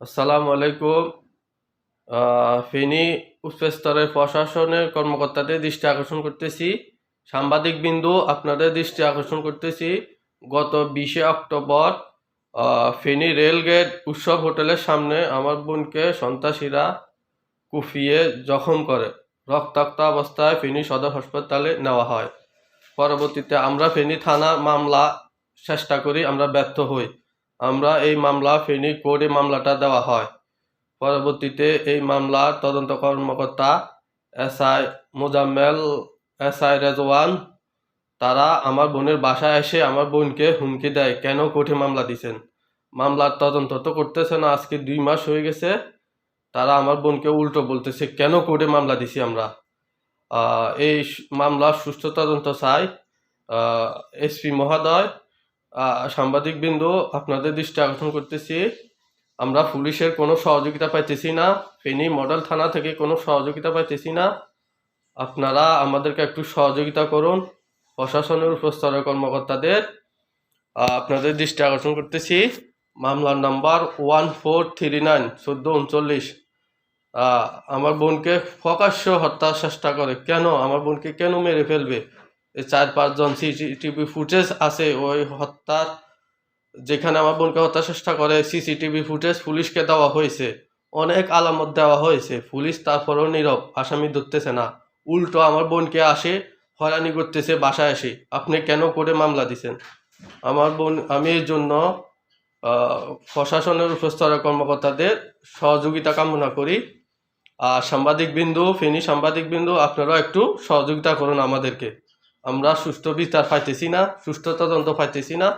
আসসালামু আলাইকুম। ফেনী উচ্চস্তরের প্রশাসনের কর্মকর্তাদের দৃষ্টি আকর্ষণ করতেছি। সাংবাদিক বিন্দু, আপনাদের দৃষ্টি আকর্ষণ করতেছি। গত বিশে অক্টোবর ফেনী রেলগেট উৎসব হোটেলের সামনে আমার বোনকে সন্ত্রাসীরা কুফিয়ে জখম করে। রক্তাক্ত অবস্থায় ফেনী সদর হাসপাতালে নেওয়া হয়। পরবর্তীতে আমরা ফেনী থানা মামলা চেষ্টা করি, আমরা ব্যর্থ হই। আমরা এই মামলা ফেনী কোর্টে মামলাটা দেওয়া হয়। পরবর্তীতে এই মামলার তদন্ত কর্মকর্তা S I Mozammel, S I Rezwan, তারা আমার বোনের বাসায় এসে আমার বোনকে হুমকি দেয়, কেন কোর্টে মামলা দিছেন? মামলার তদন্ত তো করতেছে না, আজকে দুই মাস হয়ে গেছে, তারা আমার বোনকে উল্টো বলতেছে, কেন কোর্টে মামলা দিছি আমরা? এই মামলার সুষ্ঠু তদন্ত চাই এসপি মহোদয় সাংবাদিক বিন্দু আপনাদের দৃষ্টি আকর্ষণ করতেছি। আমরা পুলিশের কোনো সহযোগিতা পাইতেছি না। ফেনী মডেল থানা থেকে কোনো সহযোগিতা পাইতেছি না। আপনারা আমাদেরকে একটু সহযোগিতা করুন, প্রশাসনের উপস্তরের কর্মকর্তাদের। আপনাদের দৃষ্টি আকর্ষণ করতেছি। মামলার number one four three nine, চোদ্দ, উনচল্লিশ। আমার বোনকে প্রকাশ্য হত্যার চেষ্টা করে। কেন? আমার বোনকে কেন মেরে ফেলবে? চার পাঁচজন সিসিটিভি ফুটেজ আছে ওই হত্যার, যেখানে আমার বোনকে হত্যার চেষ্টা করে সিসিটিভি ফুটেজ পুলিশকে দেওয়া হয়েছে। অনেক আলামত দেওয়া হয়েছে। পুলিশ তারপরেও নীরব, আসামি ধরতেছে না। উল্টো আমার বোনকে আসে, হয়রানি করতেছে, বাসায় এসে আপনি কেন করে মামলা দিছেন? আমার বোন, আমি এর জন্য প্রশাসনের উপস্তরের কর্মকর্তাদের সহযোগিতা কামনা করি। আর সাংবাদিক বিন্দু ফেনী সাংবাদিক বিন্দু আপনারা একটু সহযোগিতা করুন আমাদেরকে। আমরা সুষ্ঠু বিচার পাইতেছি না সুষ্ঠু তদন্ত পাইতেছি না।